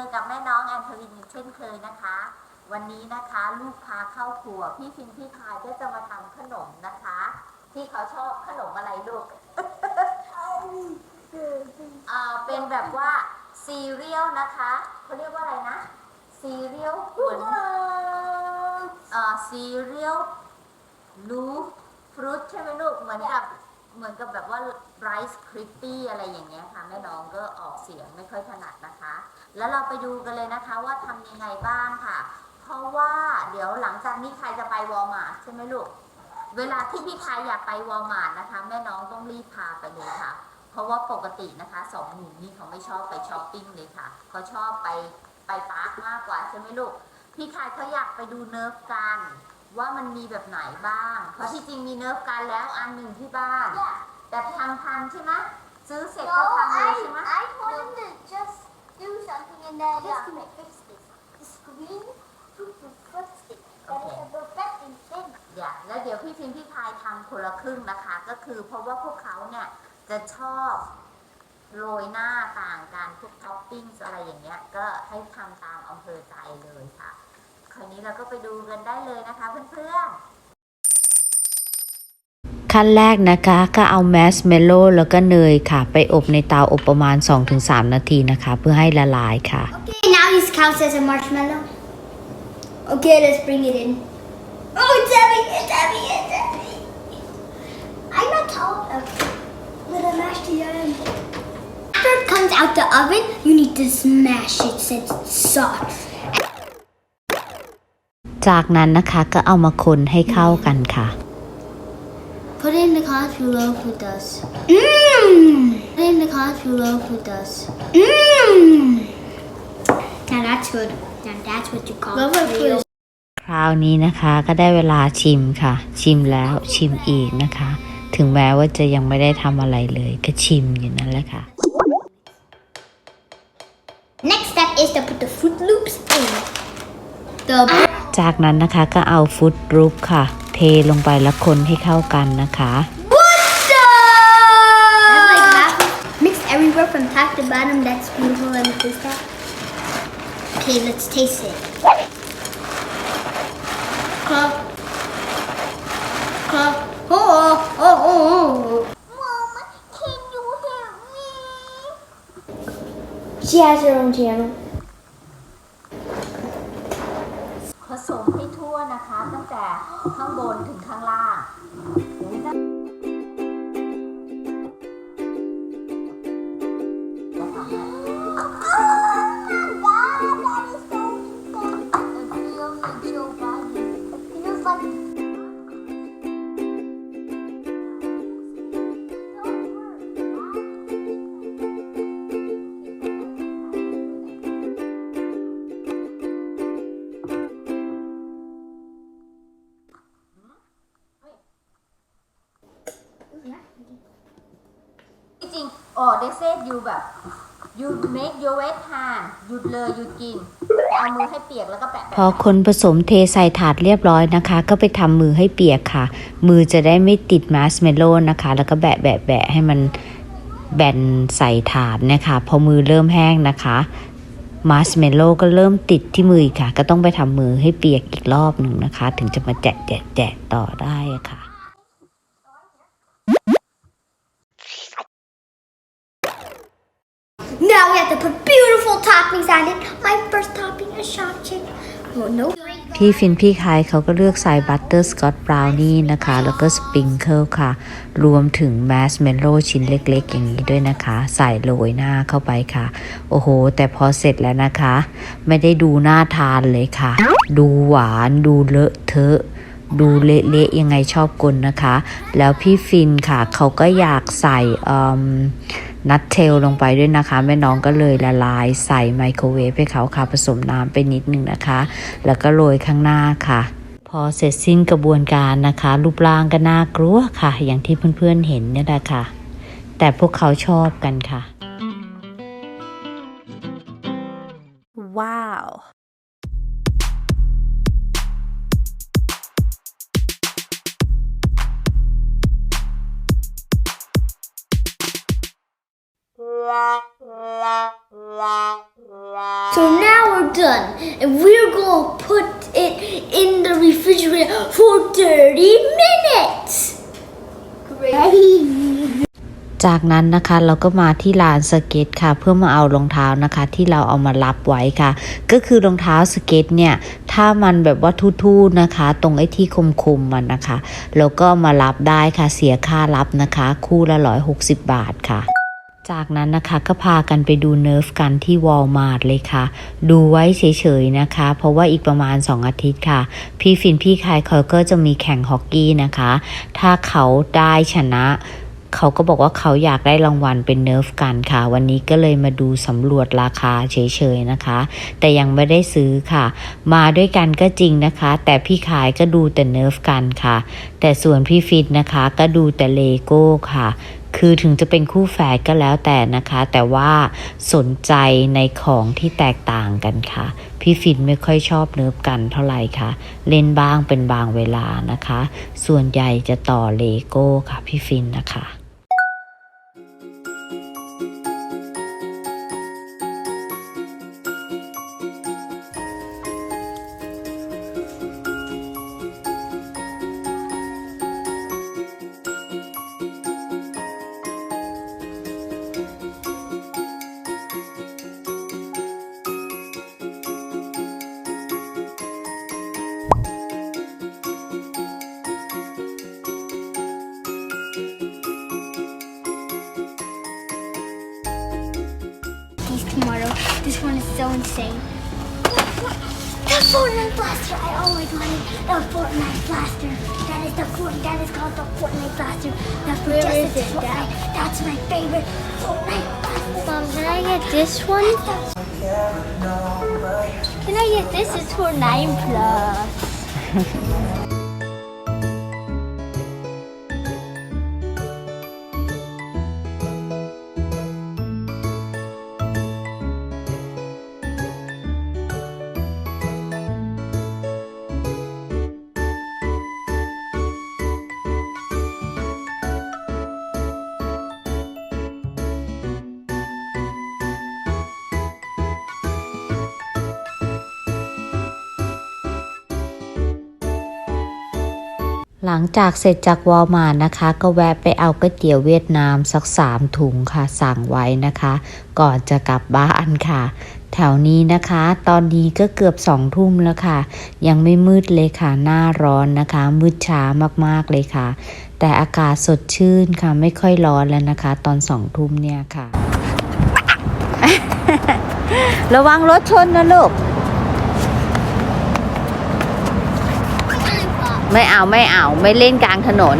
อกับแม่น้องแอนโทลินเช่นเคยนะคะ วันนี้นะคะลูกพาเข้าครัวพี่ฟินพี่พายก็จะมาทำขนมนะคะ ที่เขาชอบขนมอะไรลูกอ่าเป็นแบบว่าซีเรียลนะคะเขาเรียกว่าอะไรนะซีเรียลเหมือนอ่าซีเรียลลูฟรุตใช่ไหมลูกเหมือนกับเหมือนกับแบบว่า ไรซ์คริปปี้อะไรอย่างเงี้ยค่ะแม่น้องก็ออกเสียงไม่ค่อยถนัดนะคะ แล้วเราไปดูกันเลยนะคะว่าทำยังไงบ้างค่ะ เพราะว่าเดี๋ยวหลังจากนี้ใครจะไปวอลมาร์ทใช่ไหมลูก เวลาที่พี่พายอยากไปวอลมาร์ทนะคะ แม่น้องต้องรีบพาไปเลยค่ะ เพราะว่าปกตินะคะสองหนุ่มนี่เขาไม่ชอบไปช้อปปิ้งเลยค่ะเขาชอบไปไปปาร์คมากกว่าใช่ไหมลูก พี่คายเขาอยากไปดูเนิร์ฟกันว่ามันมีแบบไหนบ้าง เพราะที่จริงมีเนิร์ฟกันแล้วอันหนึ่งที่บ้าน แต่พังพังๆใช่ไหมซื้อเสร็จ No, ก็พังเลย I, ใช่ไหม I told him to just do something and then just to make fix this. The screen to fix it. That is a perfecting thing. อย่าแล้วเดี๋ยวพี่พิมพ์พี่พายทำคนละครึ่งนะคะ ก็คือเพราะว่าพวกเขาเนี่ยจะชอบโรยหน้าต่างกันพวกท็อปปิ้งอะไรอย่างเงี้ย ก็ให้ทำตามอำเภอใจเลยค่ะ คราวนี้เราก็ไปดูกันได้เลยนะคะเพื่อนๆ ขั้นแรกนะคะก็เอาแมสเมลโล่แล้วก็เนยค่ะ ไปอบในเตาอบประมาณ 2-3 นาทีนะคะเพื่อให้ละลายค่ะ Okay, now this counts as a marshmallow. Okay, let's bring it in. Oh, it's heavy, it's heavy, it's heavy. I'm not tall enough. Let it mash the iron. After it comes out the oven, you need to smash it since it's soft. จากนั้นนะคะก็เอามาคนให้เข้ากันค่ะ Put it in the comments below who does. Mmm. Put it in the comments below who does. Mmm. Now that's good. Now that's what you call Whoever real. puts คราวนี้นะคะก็ได้เวลาชิมค่ะ ชิมแล้วชิมอีกนะคะ ถึงแม้ว่าจะยังไม่ได้ทำอะไรเลย ก็ชิมอยู่นั่นแหละค่ะ Next step is to put the Fruit Loops in. the จากนั้นนะคะก็เอาฟุตรูปค่ะ เทลงไปแล้วคนให้เข้ากันนะคะ That's like half. Mix everywhere from top to bottom. That's beautiful. Let me taste that. Okay, let's taste it. club. Club. Oh, oh, oh, oh, oh. Mama, can you hear me? She has her own channel. ผ สมให้ทั่วนะคะ ตั้งแต่ข้างบนถึงข้างล่าง อ๋อเดซอยู่แบบ you make your wet hand หยุดเลยหยุดกินแต่เอามือให้เปียกแล้วก็แปะพอคนผสมเทใส่ถาดเรียบร้อยนะคะ ก็ไปทำมือให้เปียกค่ะ มือจะได้ไม่ติดมาสเมลโล่นะคะ แล้วก็แบะแบะแบะให้มันแบนใส่ถาดนะคะ พอมือเริ่มแห้งนะคะมาสเมลโล่ก็เริ่มติดที่มือค่ะ ก็ต้องไปทำมือให้เปียกอีกรอบหนึ่งนะคะ ถึงจะมาแจะแจะแจะต่อได้ค่ะ Now we have to put beautiful toppings on it. My first topping is shot chick. Oh no. พี่ฟินพี่คายเขาก็เลือกใส่บัตเตอร์สกอตบราวนี่นะคะ แล้วก็สปริงเกิลค่ะ รวมถึงแมสเมลโลชิ้นเล็กๆ อย่างนี้ด้วยนะคะ ใส่โรยหน้าเข้าไปค่ะ โอ้โห แต่พอเสร็จแล้วนะคะ ไม่ได้ดูน่าทานเลยค่ะ ดูหวานดูเลอะเทอะดูเละๆยังไงชอบกลนะคะ แล้วพี่ฟินค่ะ เขาก็อยากใส่ นัทเทลลงไปด้วยนะคะ แม่น้องก็เลยละลายใส่ไมโครเวฟให้เขาค่ะผสมน้ำไปนิดนึงนะคะ แล้วก็โรยข้างหน้าค่ะ พอเสร็จสิ้นกระบวนการนะคะ รูปร่างก็น่ากลัวค่ะ อย่างที่เพื่อนๆเห็นเนี่ยแหละค่ะ แต่พวกเขาชอบกันค่ะ So and we're gonna put it in the refrigerator for 30 minutes. Great. จากนั้นนะคะเราก็มาที่ลานสเก็ตค่ะ เพื่อมาเอารองเท้านะคะ ที่เราเอามารับไว้ค่ะ ก็คือรองเท้าสเก็ตเนี่ยถ้ามันแบบว่าทู่ๆนะคะ ตรงไอ้ที่คมๆมันนะคะเราก็มารับได้ค่ะเสียค่ารับนะคะ คู่ละ160บาทค่ะ จากนั้นนะคะก็พากันไปดูเนิร์ฟกันที่วอลมาร์ทเลยค่ะ ดูไว้เฉยๆนะคะ เพราะว่าอีกประมาณ 2 อาทิตย์ค่ะ พี่ฟินพี่คายเขาก็จะมีแข่งฮอกกี้นะคะ ถ้าเขาได้ชนะเขาก็บอกว่าเขาอยากได้รางวัลเป็นเนิร์ฟกันค่ะ วันนี้ก็เลยมาดูสำรวจราคาเฉยๆนะคะ แต่ยังไม่ได้ซื้อค่ะ มาด้วยกันก็จริงนะคะ แต่พี่ขายก็ดูแต่เนิร์ฟกันค่ะ แต่ส่วนพี่ฟิตนะคะก็ดูแต่เลโก้ค่ะ คือถึงจะเป็นคู่แฝดก็แล้วแต่นะคะ แต่ว่าสนใจในของที่แตกต่างกันค่ะ พี่ฟินไม่ค่อยชอบเนิบกันเท่าไหร่ค่ะ เล่นบ้างเป็นบางเวลานะคะ ส่วนใหญ่จะต่อเลโก้ค่ะพี่ฟินนะคะ insane. The Fortnite blaster. I always wanted the Fortnite blaster. That is the Fort. That is called the Fortnite blaster. That's for just is the it, Fortnite. That's my favorite Fortnite blaster. Mom, can I get this one? Can I get this? It's for 9 plus. หลังจากเสร็จจากวอลมาร์นะคะ ก็แวะไปเอาก๋วยเตี๋ยวเวียดนามสักสามถุงค่ะ สั่งไว้นะคะ ก่อนจะกลับบ้านค่ะ แถวนี้นะคะ ตอนนี้ก็เกือบสองทุ่มแล้วค่ะ ยังไม่มืดเลยค่ะ หน้าร้อนนะคะ มืดช้ามากๆเลยค่ะ แต่อากาศสดชื่นค่ะ ไม่ค่อยร้อนแล้วนะคะ ตอนสองทุ่มเนี่ยค่ะ ระวังรถชนนะลูก ไม่เอาไม่เอาไม่เล่นกลางถนน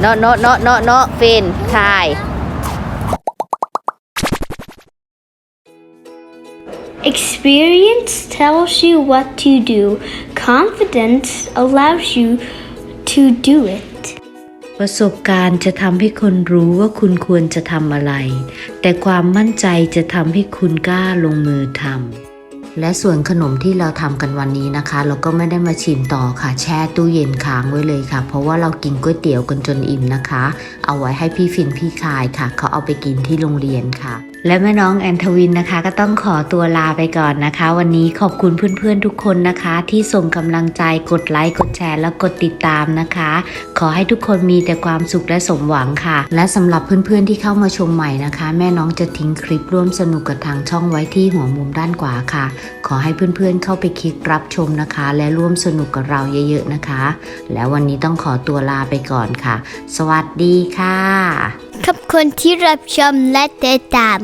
เนาะเนาะเนาะเนาะเนาะฟินใช่ Experience tells you what to do. Confidence allows you to do it. ประสบการณ์จะทำให้คนรู้ว่าคุณควรจะทำอะไร แต่ความมั่นใจจะทำให้คุณกล้าลงมือทำ และส่วนขนมที่เราทำกันวันนี้นะคะ เราก็ไม่ได้มาชิมต่อค่ะ แช่ตู้เย็นค้างไว้เลยค่ะ เพราะว่าเรากินก๋วยเตี๋ยวกันจนอิ่มนะคะ เอาไว้ให้พี่ฟินพี่คายค่ะ เขาเอาไปกินที่โรงเรียนค่ะและแม่น้องแอนทวินนะคะ ก็ต้องขอตัวลาไปก่อนนะคะ วันนี้ขอบคุณเพื่อนๆทุกคนนะคะ ที่ส่งกำลังใจกดไลค์กดแชร์แล้วกดติดตามนะคะ ขอให้ทุกคนมีแต่ความสุขและสมหวังค่ะ และสำหรับเพื่อนๆที่เข้ามาชมใหม่นะคะ แม่น้องจะทิ้งคลิปร่วมสนุกกับทางช่องไว้ที่หัวมุมด้านขวาค่ะ ขอให้เพื่อนๆเข้าไปคลิกรับชมนะคะ และร่วมสนุกกับเราเยอะ ๆนะคะ แล้ววันนี้ต้องขอตัวลาไปก่อนค่ะ สวัสดีค่ะ ขอบคุณที่รับชมและติดตาม